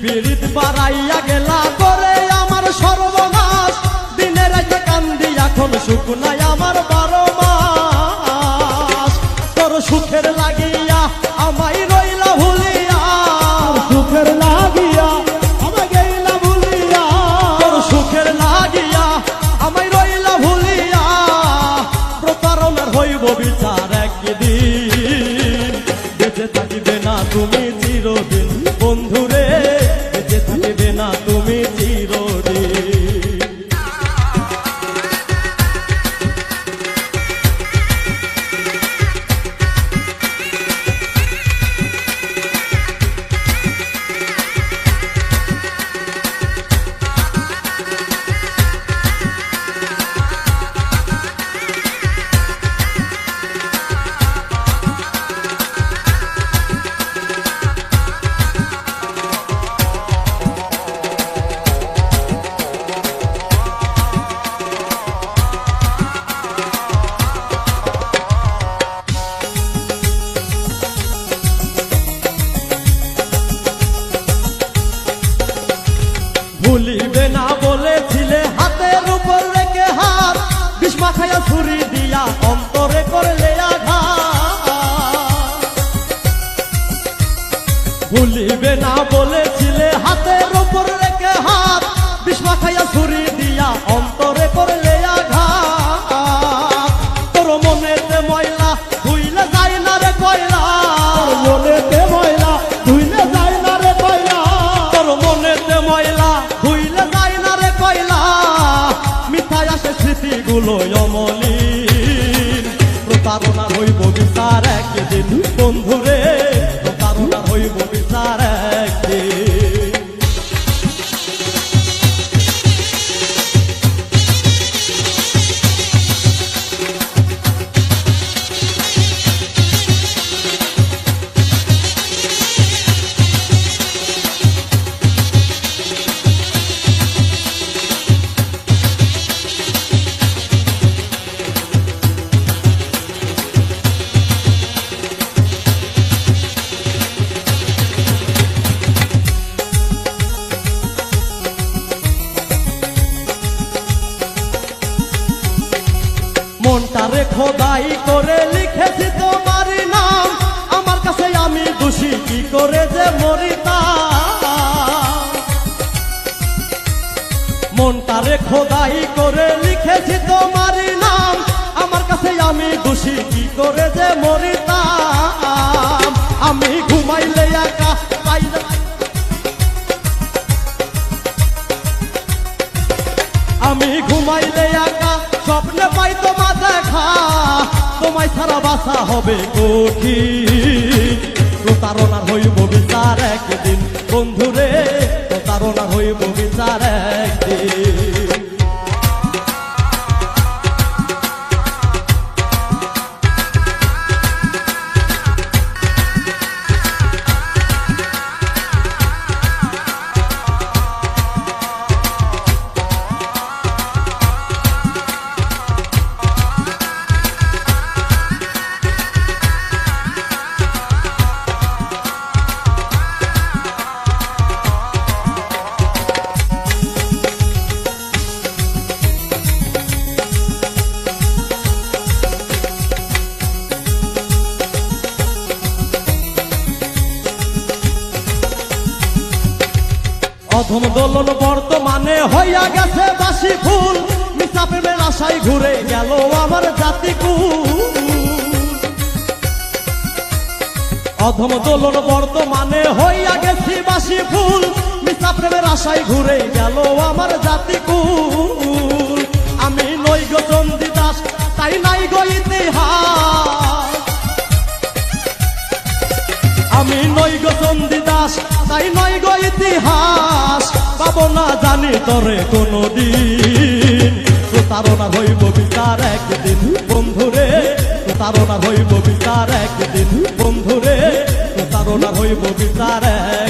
পীড়িত বাড়াইয়া গেলা করে আমার সর্বনাশ? দিনের কান্দি এখন সুখ আমার বারো ভুলিবে না বলেছিলে হাতের উপর রেখে হাত। বিষ্মা খায়া ছুরি দিয়া অন্তরে করলে আঘাত। তোর মনেতে ময়লা ধুইলে যায় না রে কয়লা। মনেতে ময়লা ধুইলে যায় না রে কয়লা। তোর মনেতে ময়লা ধুইলে যায় না রে কয়লা। মিঠাই আসে স্মৃতিগুলো মনটারে খোদাই করে লিখেছি তোমার নাম। আমার কাছে আমি দোষী কি করে যে মরিতা মনটারে খোদাই করে লিখেছি তোমার নাম। আমার কাছে আমি দোষী কি করে যে মরিতাম। বাসা হবে কঠিন। প্রতারণার হইব বিচার একদিন। বন্ধুরে প্রতারণা হইব অধম দোলন বর্তমানে হইয়া গেছে বাসি ফুল। মিশা প্রেমের আশায় ঘুরে গেল আমার জাতি অধম দোলন বর্তমানে হইয়া গেছি বাসি ফুল। মিশা প্রেমের আশায় ঘুরে গেল আমার জাতি আমি নই গো চন্দি দাস তাই নই গো ইতিহাস। পাবো না জানি তরে কোনো দিন প্রতারণা হইব বিচার একদিন, বন্ধুরে। প্রতারণা হইব বিচার একদিন, বন্ধুরে। প্রতারণা হইব বিচার একদিন